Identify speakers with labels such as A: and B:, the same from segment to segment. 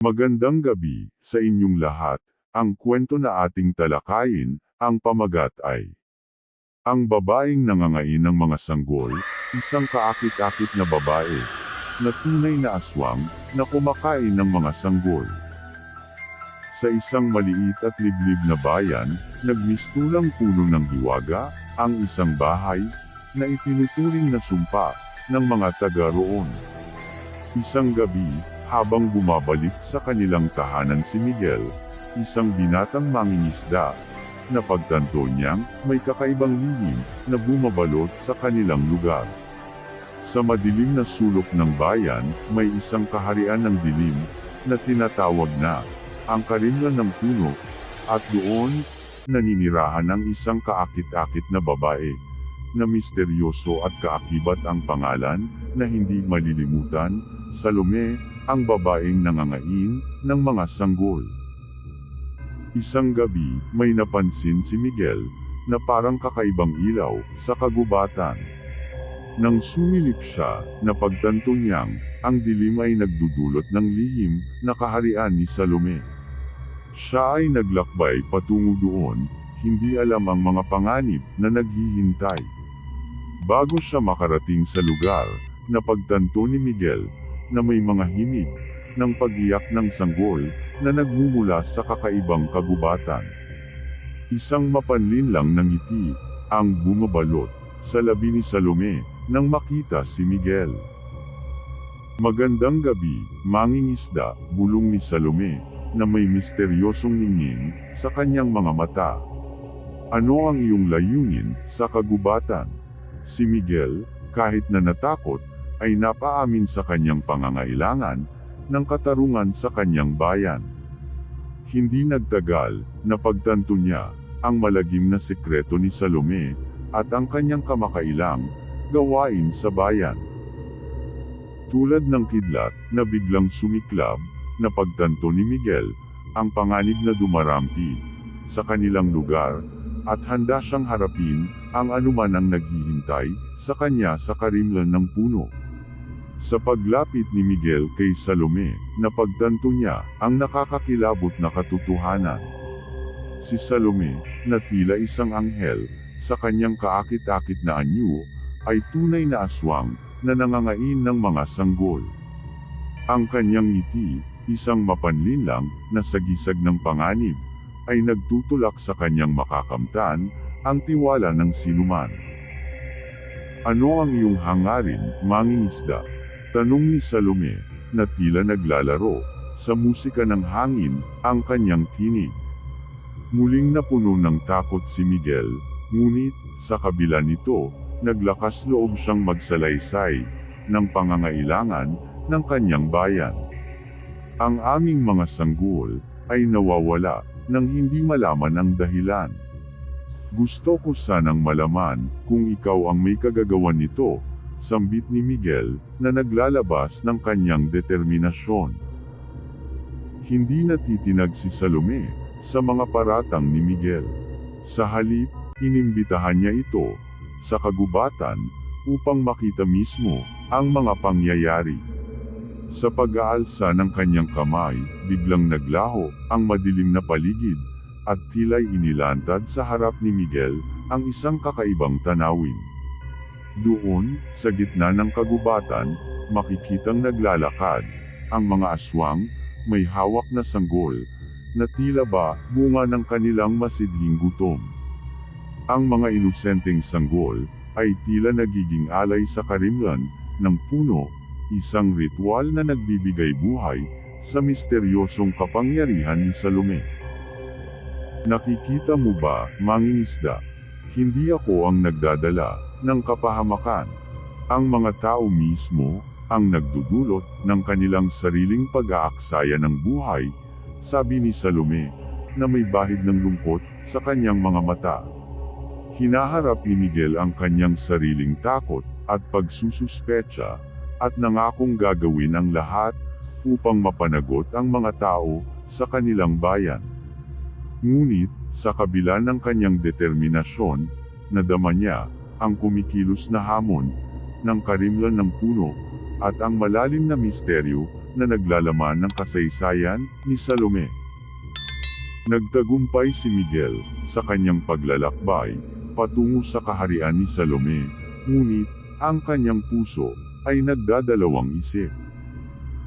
A: Magandang gabi sa inyong lahat. Ang kwento na ating talakayin, ang pamagat ay Ang babaeng nangangain ng mga sanggol, isang kaakit-akit na babae, na tunay na aswang, na kumakain ng mga sanggol. Sa isang maliit at liblib na bayan, nagmistulang puno ng hiwaga, ang isang bahay, na itinuturing na sumpa, ng mga taga roon. Isang gabi, habang bumabalik sa kanilang tahanan si Miguel, isang binatang mangingisda, na pagtanto niyang may kakaibang lihim na bumabalot sa kanilang lugar. Sa madilim na sulok ng bayan, may isang kaharian ng dilim, na tinatawag na, ang karimlan ng puno, at doon, naninirahan ang isang kaakit-akit na babae, na misteryoso at kaakibat ang pangalan, na hindi malilimutan, Salome, ang babaeng nangangain, ng mga sanggol. Isang gabi, may napansin si Miguel, na parang kakaibang ilaw, sa kagubatan. Nang sumilip siya, napagtanto niyang, ang dilim ay nagdudulot ng lihim, na kaharian ni Salome. Siya ay naglakbay patungo doon, hindi alam ang mga panganib, na naghihintay. Bago siya makarating sa lugar, napagtanto ni Miguel, na may mga himig, ng pag-iyak ng sanggol, na nagmumula sa kakaibang kagubatan. Isang mapanlin lang ng ngiti, ang bumabalot, sa labi ni Salome, nang makita si Miguel. Magandang gabi, mangingisda, bulong ni Salome, na may misteryosong ningning, sa kanyang mga mata. Ano ang iyong layunin, sa kagubatan? Si Miguel, kahit na natakot, ay napaamin sa kanyang pangangailangan, ng katarungan sa kanyang bayan. Hindi nagtagal, napagtanto niya, ang malagim na sekreto ni Salome, at ang kanyang kamakailang, gawain sa bayan. Tulad ng kidlat, na biglang sumiklab, napagtanto ni Miguel, ang panganib na dumarampi, sa kanilang lugar, at handa siyang harapin, ang anuman ang naghihintay, sa kanya sa karimlan ng puno. Sa paglapit ni Miguel kay Salome, napagtanto niya ang nakakakilabot na katotohanan. Si Salome, na tila isang anghel, sa kanyang kaakit-akit na anyo, ay tunay na aswang, na nangangain ng mga sanggol. Ang kanyang ngiti, isang mapanlin lang, na sagisag ng panganib, ay nagtutulak sa kanyang makakamtan, ang tiwala ng sinuman. Ano ang iyong hangarin, mangingisda? Tanong ni Salome, na tila naglalaro, sa musika ng hangin, ang kanyang tinig. Muling napuno ng takot si Miguel, ngunit, sa kabila nito, naglakas loob siyang magsalaysay, ng pangangailangan, ng kanyang bayan. Ang aming mga sanggol, ay nawawala, nang hindi malaman ang dahilan. Gusto ko sanang malaman, kung ikaw ang may kagagawan nito, sambit ni Miguel, na naglalabas ng kanyang determinasyon. Hindi natitinag si Salome, sa mga paratang ni Miguel. Sa halip, inimbitahan niya ito, sa kagubatan, upang makita mismo, ang mga pangyayari. Sa pag-aalsa ng kanyang kamay, biglang naglaho, ang madilim na paligid, at tila'y inilantad sa harap ni Miguel, ang isang kakaibang tanawin. Doon, sa gitna ng kagubatan, makikitang naglalakad, ang mga aswang, may hawak na sanggol, na tila ba, bunga ng kanilang masidhing gutom. Ang mga inosenteng sanggol, ay tila nagiging alay sa karimlan, ng puno, isang ritual na nagbibigay buhay, sa misteryosong kapangyarihan ni Salome. Nakikita mo ba, mangingisda? Hindi ako ang nagdadala, ng kapahamakan. Ang mga tao mismo, ang nagdudulot, ng kanilang sariling pag-aaksaya ng buhay, sabi ni Salome, na may bahid ng lungkot, sa kanyang mga mata. Hinaharap ni Miguel ang kanyang sariling takot, at pagsususpecha, at nangakong gagawin ang lahat, upang mapanagot ang mga tao, sa kanilang bayan. Ngunit, sa kabila ng kanyang determinasyon, nadama niya, ang kumikilos na hamon, ng karimlan ng puno, at ang malalim na misteryo, na naglalaman ng kasaysayan ni Salome. Nagtagumpay si Miguel sa kanyang paglalakbay patungo sa kaharian ni Salome, ngunit ang kanyang puso ay nagdadalawang isip.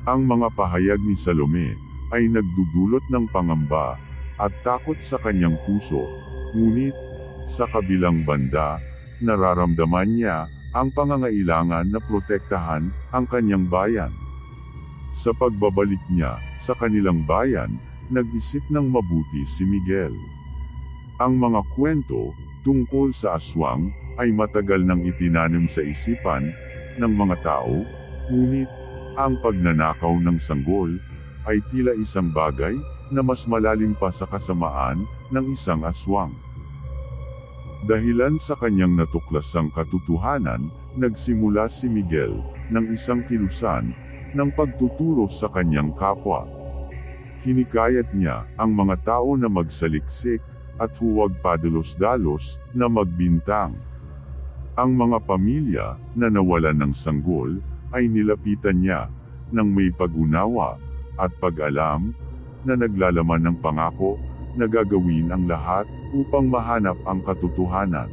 A: Ang mga pahayag ni Salome ay nagdudulot ng pangamba at takot sa kanyang puso, ngunit sa kabilang banda, nararamdaman niya ang pangangailangan na protektahan ang kanyang bayan. Sa pagbabalik niya sa kanilang bayan, nag-isip ng mabuti si Miguel. Ang mga kwento tungkol sa aswang ay matagal nang itinanim sa isipan ng mga tao, ngunit ang pagnanakaw ng sanggol ay tila isang bagay na mas malalim pa sa kasamaan ng isang aswang. Dahilan sa kanyang natuklasang katotohanan, nagsimula si Miguel ng isang kilusan ng pagtuturo sa kanyang kapwa. Hinikayat niya ang mga tao na magsaliksik at huwag padalos-dalos na magbintang. Ang mga pamilya na nawalan ng sanggol ay nilapitan niya ng may pag-unawa at pag-alam na naglalaman ng pangako na gagawin ang lahat upang mahanap ang katotohanan.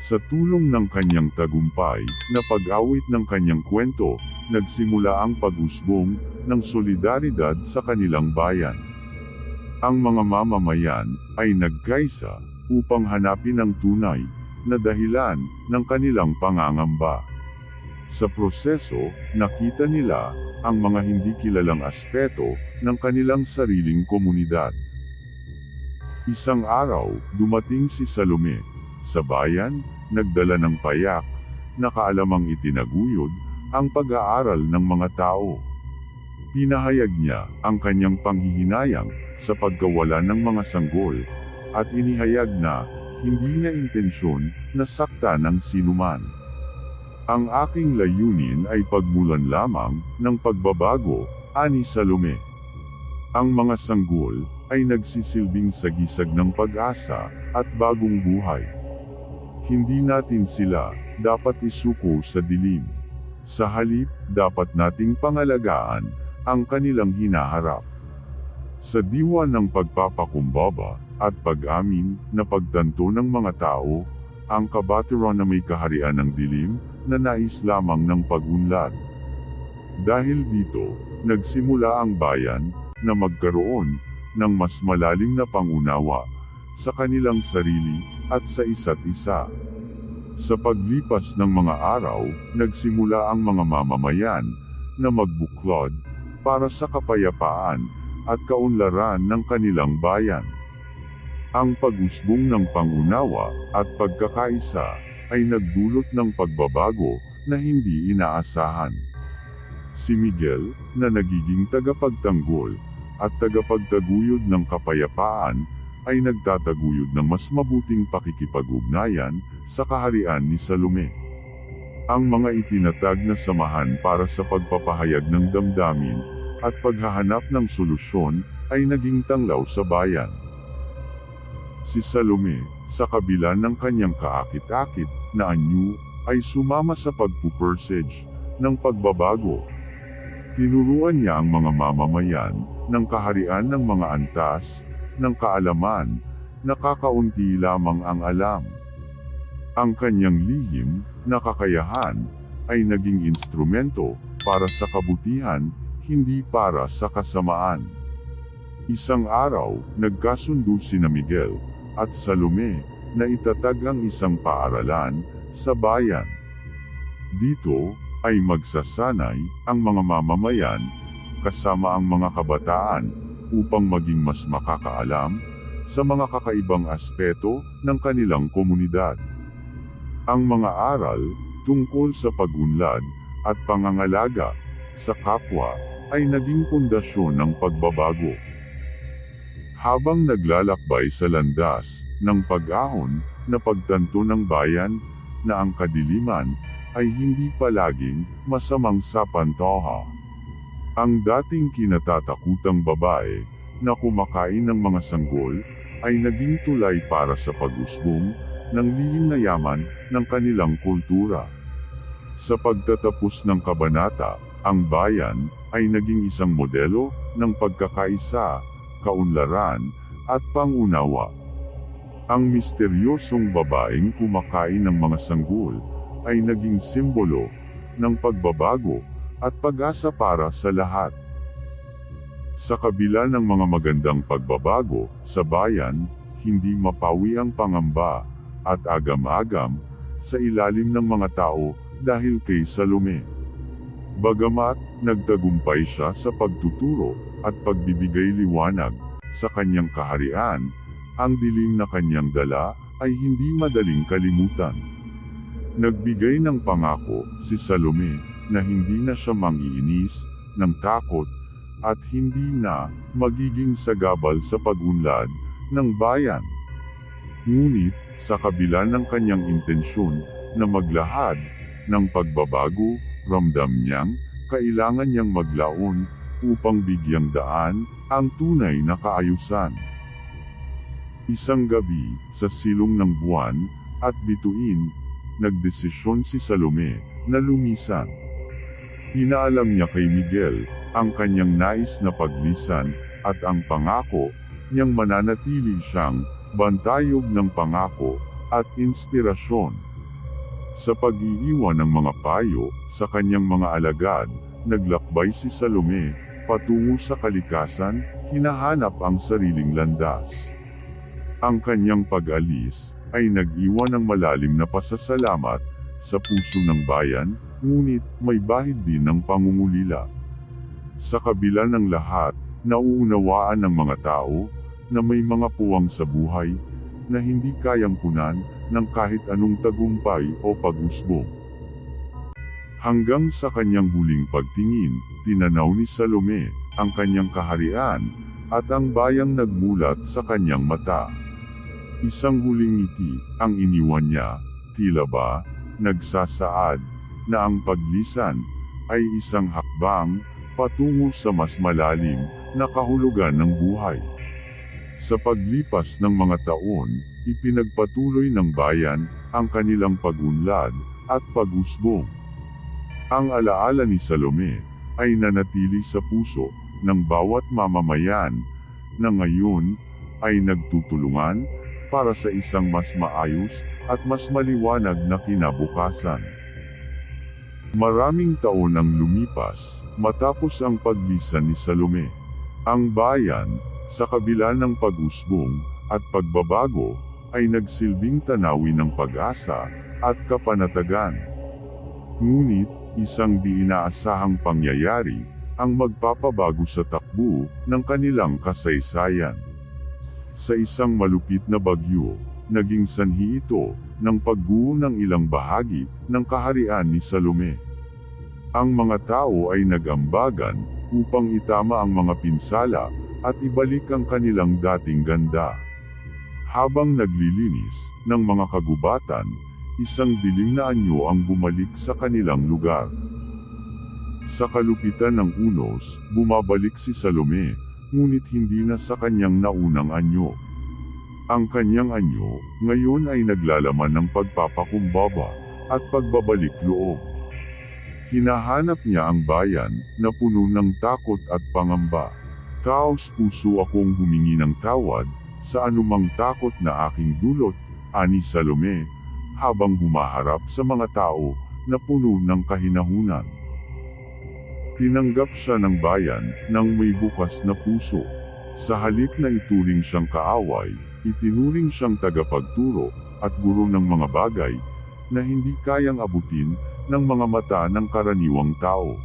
A: Sa tulong ng kanyang tagumpay na pag-awit ng kanyang kwento, nagsimula ang pag-usbong ng solidaridad sa kanilang bayan. Ang mga mamamayan ay nagkaisa upang hanapin ang tunay na dahilan ng kanilang pangangamba. Sa proseso, nakita nila ang mga hindi kilalang aspeto ng kanilang sariling komunidad. Isang araw, dumating si Salome. Sa bayan, nagdala ng payak, na kaalamang itinaguyod, ang pag-aaral ng mga tao. Pinahayag niya ang kanyang panghihinayang sa pagkawala ng mga sanggol, at inihayag na hindi niya intensyon na sakta ng sinuman. Ang aking layunin ay pagmulan lamang ng pagbabago, ani Salome. Ang mga sanggol ay nagsisilbing sagisag ng pag-asa at bagong buhay. Hindi natin sila dapat isuko sa dilim. Sa halip, dapat nating pangalagaan ang kanilang hinaharap. Sa diwa ng pagpapakumbaba at pag-amin na pagtanto ng mga tao, ang kabatiran na may kaharian ng dilim na nais lamang ng pagunlad. Dahil dito, nagsimula ang bayan na magkaroon ng mas malalim na pangunawa sa kanilang sarili at sa isa't isa. Sa paglipas ng mga araw, nagsimula ang mga mamamayan na magbuklod para sa kapayapaan at kaunlaran ng kanilang bayan. Ang pag-usbong ng pangunawa at pagkakaisa ay nagdulot ng pagbabago na hindi inaasahan. Si Miguel, na nagiging tagapagtanggol at tagapagtaguyod ng kapayapaan, ay nagtataguyod ng mas mabuting pakikipag-ugnayan sa kaharian ni Salome. Ang mga itinatag na samahan para sa pagpapahayag ng damdamin at paghahanap ng solusyon ay naging tanglaw sa bayan. Si Salome, sa kabila ng kanyang kaakit-akit na anyo, ay sumama sa pagpupersage ng pagbabago. Tinuruan niya ang mga mamamayan ng kaharian ng mga antas, ng kaalaman, na kakaunti lamang ang alam. Ang kanyang lihim na kakayahan ay naging instrumento para sa kabutihan, hindi para sa kasamaan. Isang araw, nagkasundo sina Miguel at Salome na itatag ang isang paaralan sa bayan. Dito ay magsasanay ang mga mamamayan kasama ang mga kabataan upang maging mas makakaalam sa mga kakaibang aspeto ng kanilang komunidad. Ang mga aral tungkol sa pagunlad at pangangalaga sa kapwa ay naging pundasyon ng pagbabago. Habang naglalakbay sa landas ng pag-ahon na pagtanto ng bayan na ang kadiliman ay hindi palaging masamang sapantoha. Ang dating kinatatakutang babae na kumakain ng mga sanggol ay naging tulay para sa pag-usbong ng lihim na yaman ng kanilang kultura. Sa pagtatapos ng kabanata, ang bayan ay naging isang modelo ng pagkakaisa, kaunlaran, at pangunawa. Ang misteryosong babaeng kumakain ng mga sanggol ay naging simbolo ng pagbabago at pag-asa para sa lahat. Sa kabila ng mga magandang pagbabago sa bayan, hindi mapawi ang pangamba at agam-agam sa ilalim ng mga tao dahil kay Salome. Bagamat nagtagumpay siya sa pagtuturo at pagbibigay liwanag sa kanyang kaharian, ang dilim na kanyang dala ay hindi madaling kalimutan. Nagbigay ng pangako si Salome na hindi na siya mangiinis ng takot at hindi na magiging sagabal sa pagunlad ng bayan. Ngunit, sa kabila ng kanyang intensyon na maglahad ng pagbabago, ramdam niyang kailangan niyang maglaon upang bigyang daan ang tunay na kaayusan. Isang gabi, sa silong ng buwan at bituin, nagdesisyon si Salome na lumisan. Pinaalam niya kay Miguel ang kanyang nais na paglisan at ang pangako niyang mananatili siyang bantayog ng pangako at inspirasyon. Sa pag-iiwan ng mga payo sa kanyang mga alagad, naglakbay si Salome patungo sa kalikasan, hinahanap ang sariling landas. Ang kanyang pag-alis ay nag-iwan ng malalim na pasasalamat sa puso ng bayan, ngunit may bahid din ng pangungulila. Sa kabila ng lahat, nauunawaan ng mga tao na may mga puwang sa buhay na hindi kayang punan ng kahit anong tagumpay o pag-usbong. Hanggang sa kanyang huling pagtingin, tinanaw ni Salome ang kanyang kaharian at ang bayang nagmulat sa kanyang mata. Isang huling ngiti ang iniwan niya, tila ba, nagsasaad, na ang paglisan ay isang hakbang patungo sa mas malalim na kahulugan ng buhay. Sa paglipas ng mga taon, ipinagpatuloy ng bayan ang kanilang pagunlad at pag-usbong. Ang alaala ni Salome ay nanatili sa puso ng bawat mamamayan na ngayon ay nagtutulungan para sa isang mas maayos at mas maliwanag na kinabukasan. Maraming taon ang lumipas, matapos ang paglisan ni Salome. Ang bayan, sa kabila ng pag-usbong at pagbabago, ay nagsilbing tanawin ng pag-asa at kapanatagan. Ngunit, isang di inaasahang pangyayari, ang magpapabago sa takbo ng kanilang kasaysayan. Sa isang malupit na bagyo, naging sanhi ito ng pagguho ng ilang bahagi ng kaharian ni Salome. Ang mga tao ay nagambagan upang itama ang mga pinsala at ibalik ang kanilang dating ganda. Habang naglilinis ng mga kagubatan, isang dilim na anyo ang bumalik sa kanilang lugar. Sa kalupitan ng unos, bumabalik si Salome, ngunit hindi na sa kanyang naunang anyo. Ang kanyang anyo, ngayon ay naglalaman ng pagpapakumbaba at pagbabalik loob. Hinahanap niya ang bayan na puno ng takot at pangamba. Kaos puso akong humingi ng tawad sa anumang takot na aking dulot, ani Salome, habang humaharap sa mga tao na puno ng kahinahunan. Tinanggap siya ng bayan ng may bukas na puso. Sa halip na ituring siyang kaaway, itinuring siyang tagapagturo at guro ng mga bagay na hindi kayang abutin ng mga mata ng karaniwang tao.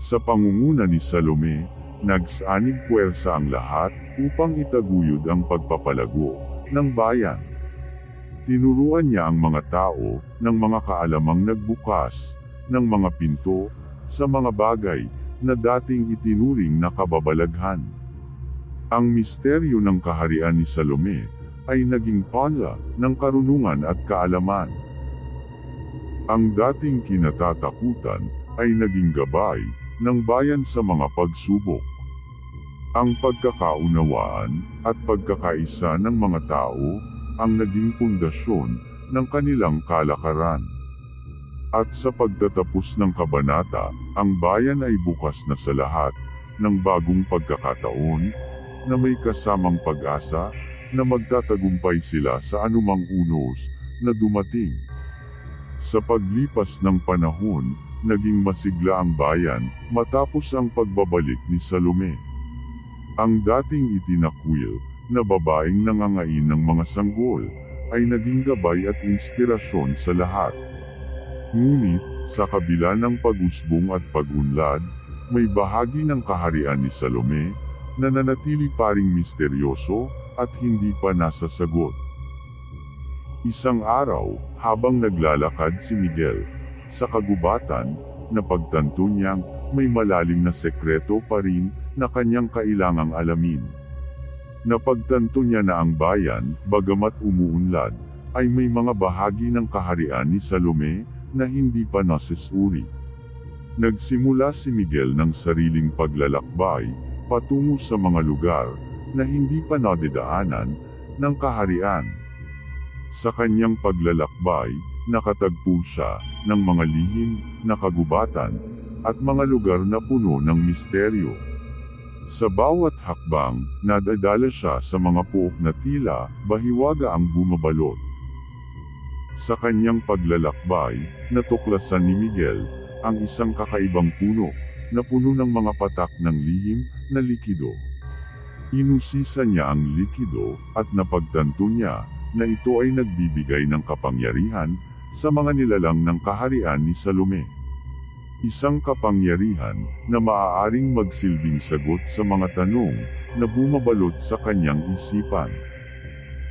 A: Sa pangunguna ni Salome, nagsanib puwersa ang lahat upang itaguyod ang pagpapalago ng bayan. Tinuruan niya ang mga tao ng mga kaalamang nagbukas ng mga pinto sa mga bagay na dating itinuring na kababalaghan. Ang misteryo ng kaharian ni Salome ay naging panla ng karunungan at kaalaman. Ang dating kinatatakutan ay naging gabay ng bayan sa mga pagsubok. Ang pagkakaunawaan at pagkakaisa ng mga tao ang naging pundasyon ng kanilang kalakaran. At sa pagtatapos ng kabanata, ang bayan ay bukas na sa lahat ng bagong pagkakataon na may kasamang pag-asa na magtatagumpay sila sa anumang unos na dumating. Sa paglipas ng panahon, naging masigla ang bayan matapos ang pagbabalik ni Salome. Ang dating itinakwil na babaeng nangangain ng mga sanggol ay naging gabay at inspirasyon sa lahat. Ngunit, sa kabila ng pag-usbong at pag-unlad, may bahagi ng kaharian ni Salome na nanatili pa ring misteryoso at hindi pa nasasagot. Isang araw, habang naglalakad si Miguel sa kagubatan, napagtanto niyang may malalim na sekreto pa rin na kanyang kailangang alamin. Napagtanto niya na ang bayan, bagamat umuunlad, ay may mga bahagi ng kaharian ni Salome na hindi pa nasisuri. Nagsimula si Miguel ng sariling paglalakbay patungo sa mga lugar na hindi pa nadidaanan ng kaharian. Sa kanyang paglalakbay, nakatagpo siya ng mga lihim na kagubatan at mga lugar na puno ng misteryo. Sa bawat hakbang, nadadala siya sa mga puok na tila bahiwaga ang bumabalot. Sa kanyang paglalakbay, natuklasan ni Miguel ang isang kakaibang puno na puno ng mga patak ng lihim na likido. Inusisa niya ang likido at napagtanto niya na ito ay nagbibigay ng kapangyarihan sa mga nilalang ng kaharian ni Salome. Isang kapangyarihan na maaaring magsilbing sagot sa mga tanong na bumabalot sa kanyang isipan.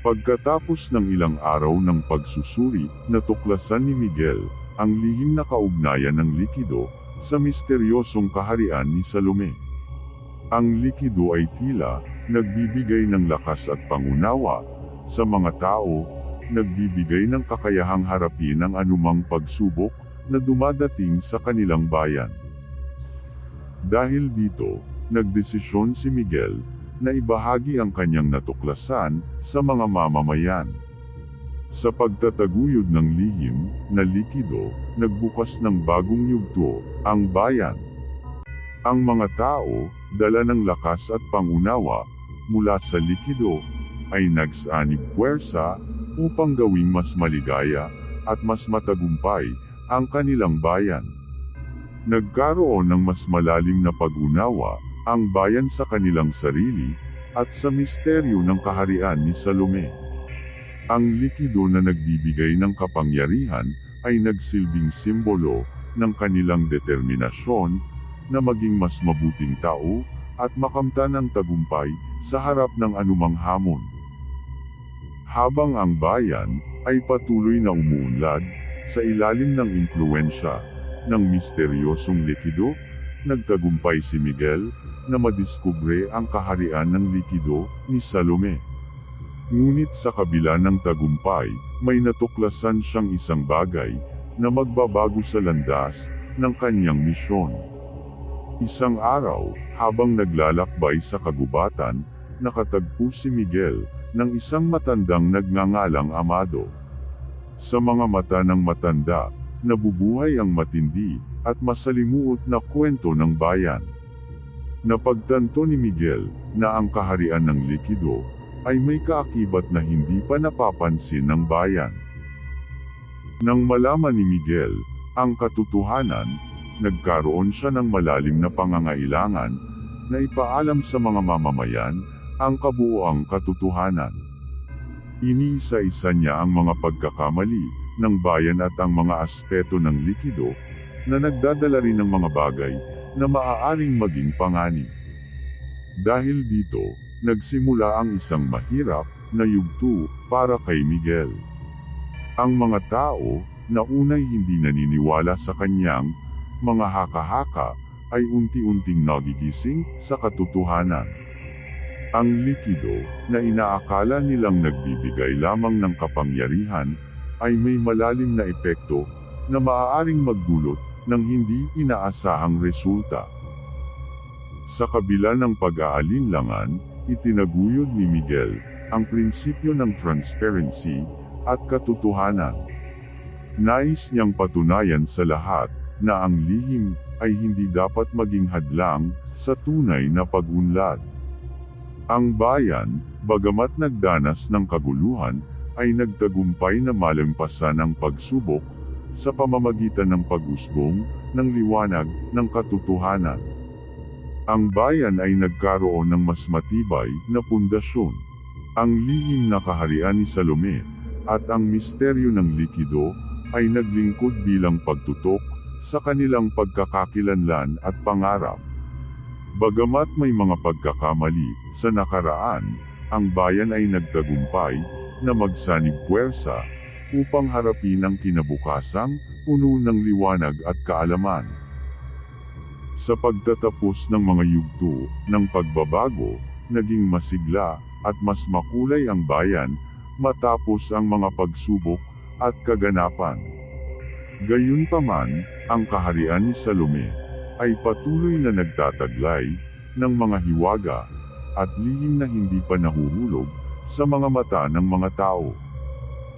A: Pagkatapos ng ilang araw ng pagsusuri, natuklasan ni Miguel ang lihim na kaugnayan ng likido sa misteryosong kaharian ni Salome. Ang likido ay tila nagbibigay ng lakas at pangunawa sa mga tao, nagbibigay ng kakayahang harapin ang anumang pagsubok na dumadating sa kanilang bayan. Dahil dito, nagdesisyon si Miguel na ibahagi ang kanyang natuklasan sa mga mamamayan. Sa pagtataguyod ng lihim na likido, nagbukas ng bagong yugto ang bayan. Ang mga tao, dala ng lakas at pangunawa mula sa likido, ay nagsanib puwersa upang gawing mas maligaya at mas matagumpay ang kanilang bayan. Nagkaroon ng mas malalim na pag-unawa ang bayan sa kanilang sarili, at sa misteryo ng kaharian ni Salome. Ang likido na nagbibigay ng kapangyarihan ay nagsilbing simbolo ng kanilang determinasyon na maging mas mabuting tao at makamtan ang tagumpay sa harap ng anumang hamon. Habang ang bayan ay patuloy na umuunlad sa ilalim ng impluensya ng misteryosong likido, nagtagumpay si Miguel na madiskubre ang kaharian ng likido ni Salome. Ngunit sa kabila ng tagumpay, may natuklasan siyang isang bagay na magbabago sa landas ng kanyang misyon. Isang araw, habang naglalakbay sa kagubatan, nakatagpo si Miguel ng isang matandang nagngangalang Amado. Sa mga mata ng matanda, nabubuhay ang matindi at masalimuot na kwento ng bayan. Napagtanto ni Miguel na ang kaharian ng likido ay may kaakibat na hindi pa napapansin ng bayan. Nang malaman ni Miguel ang katotohanan, nagkaroon siya ng malalim na pangangailangan na ipaalam sa mga mamamayan ang kabuoang katotohanan. Iniisa-isa niya ang mga pagkakamali ng bayan at ang mga aspeto ng likido na nagdadala rin ng mga bagay na maaaring maging panganib. Dahil dito, nagsimula ang isang mahirap na yugto para kay Miguel. Ang mga tao na unay hindi naniniwala sa kanyang mga haka-haka ay unti-unting nagigising sa katotohanan. Ang likido na inaakala nilang nagbibigay lamang ng kapangyarihan ay may malalim na epekto na maaaring magdulot ng hindi inaasahang resulta. Sa kabila ng pag-aalinlangan, itinaguyod ni Miguel ang prinsipyo ng transparency at katotohanan. Nais niyang patunayan sa lahat na ang lihim ay hindi dapat maging hadlang sa tunay na pag-unlad. Ang bayan, bagamat nagdanas ng kaguluhan, ay nagtagumpay na malampasan ang pagsubok sa pamamagitan ng pag-usbong ng liwanag ng katotohanan. Ang bayan ay nagkaroon ng mas matibay na pundasyon. Ang lihim na kaharian ni Salome at ang misteryo ng likido ay naglingkod bilang pagtutok sa kanilang pagkakakilanlan at pangarap. Bagamat may mga pagkakamali sa nakaraan, ang bayan ay nagtagumpay na magsanib puwersa upang harapin ang kinabukasang puno ng liwanag at kaalaman. Sa pagtatapos ng mga yugto ng pagbabago, naging masigla at mas makulay ang bayan matapos ang mga pagsubok at kaganapan. Gayunpaman, ang kaharian ni Salome ay patuloy na nagtataglay ng mga hiwaga at lihim na hindi pa nahuhulog sa mga mata ng mga tao.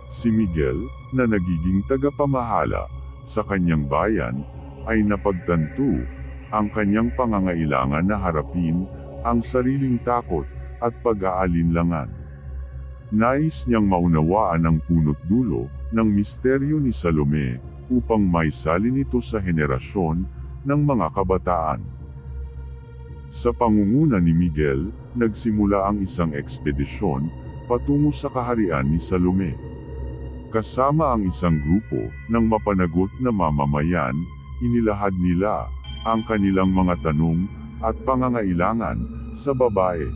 A: Si Miguel, na nagiging tagapamahala sa kanyang bayan, ay napagtanto ang kanyang pangangailangan na harapin ang sariling takot at pag-aalinlangan. Nais niyang maunawaan ang punot dulo ng misteryo ni Salome upang maisalin ito sa henerasyon ng mga kabataan. Sa pangunguna ni Miguel, nagsimula ang isang ekspedisyon patungo sa kaharian ni Salome. Kasama ang isang grupo ng mapanagot na mamamayan, inilahad nila ang kanilang mga tanong at pangangailangan sa babae.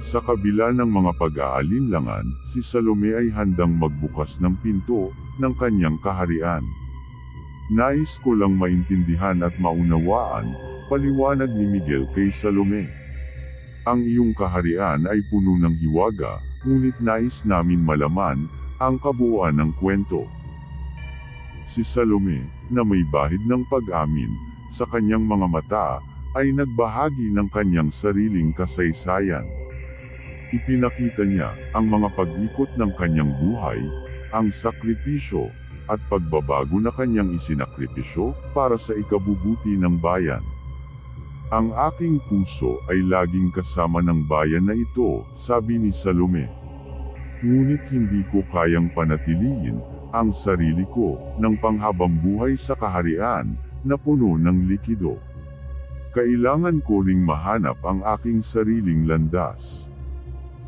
A: Sa kabila ng mga pag-aalinlangan, si Salome ay handang magbukas ng pinto ng kanyang kaharian. Nais ko lang maintindihan at maunawaan, paliwanag ni Miguel kay Salome. Ang iyong kaharian ay puno ng hiwaga, ngunit nais namin malaman ang kabuuan ng kwento. Si Salome, na may bahid ng pag-amin, sa kanyang mga mata, ay nagbahagi ng kanyang sariling kasaysayan. Ipinakita niya ang mga pag-ikot ng kanyang buhay, ang sakripisyo, at pagbabago na kanyang isinakripisyo para sa ikabubuti ng bayan. Ang aking puso ay laging kasama ng bayan na ito, sabi ni Salome. Ngunit hindi ko kayang panatilihin ang sarili ko ng panghabang buhay sa kaharian na puno ng likido. Kailangan ko ring mahanap ang aking sariling landas.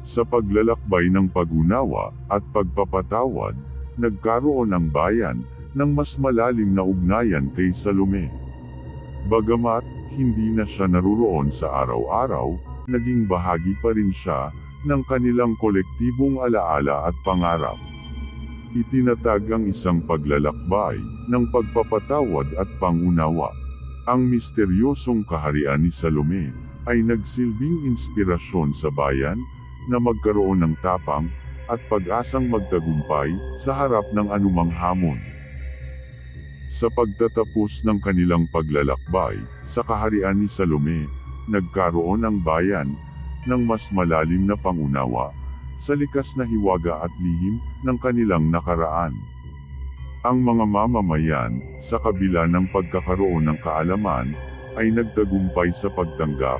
A: Sa paglalakbay ng pag-unawa at pagpapatawad, nagkaroon ang bayan ng mas malalim na ugnayan kay Salome. Bagamat hindi na siya naruroon sa araw-araw, naging bahagi pa rin siya ng kanilang kolektibong alaala at pangarap. Itinatag ang isang paglalakbay ng pagpapatawad at pangunawa. Ang misteryosong kaharian ni Salome ay nagsilbing inspirasyon sa bayan na magkaroon ng tapang at pag-asang magtagumpay sa harap ng anumang hamon. Sa pagtatapos ng kanilang paglalakbay sa kaharian ni Salome, nagkaroon ang bayan ng mas malalim na pangunawa sa likas na hiwaga at lihim ng kanilang nakaraan. Ang mga mamamayan, sa kabila ng pagkakaroon ng kaalaman, ay nagtagumpay sa pagtanggap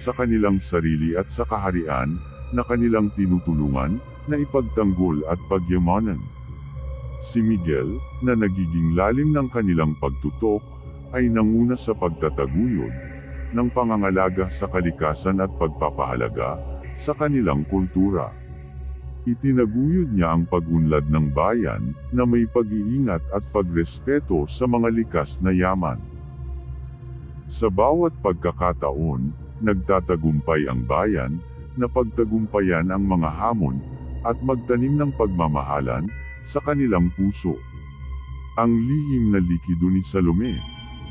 A: sa kanilang sarili at sa kaharian na kanilang tinutulungan na ipagtanggol at pagyamanan. Si Miguel, na nagiging lalim ng kanilang pagtutok, ay nanguna sa pagtataguyod ng pangangalaga sa kalikasan at pagpapahalaga sa kanilang kultura. Itinaguyod niya ang pagunlad ng bayan na may pag-iingat at pagrespeto sa mga likas na yaman. Sa bawat pagkakataon, nagtatagumpay ang bayan na pagtagumpayan ang mga hamon at magtanim ng pagmamahalan sa kanilang puso. Ang lihim na likido ni Salome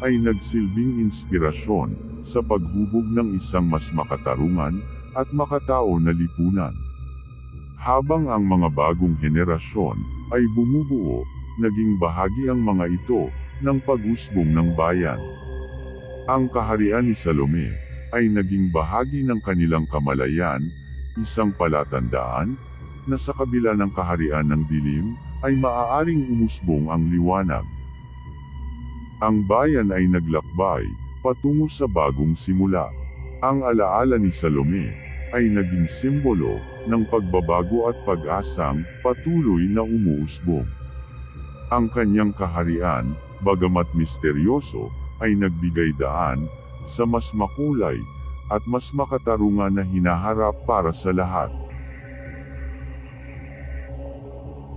A: ay nagsilbing inspirasyon sa paghubog ng isang mas makatarungan at makatao na lipunan. Habang ang mga bagong henerasyon ay bumubuo, naging bahagi ang mga ito ng pag-usbong ng bayan. Ang kaharian ni Salome ay naging bahagi ng kanilang kamalayan, isang palatandaan na sa kabila ng kaharian ng dilim ay maaaring umusbong ang liwanag. Ang bayan ay naglakbay, patungo sa bagong simula. Ang alaala ni Salome ay naging simbolo ng pagbabago at pag-asang patuloy na umuusbong. Ang kanyang kaharian, bagamat misteryoso, ay nagbigay daan sa mas makulay at mas makatarungan na hinaharap para sa lahat.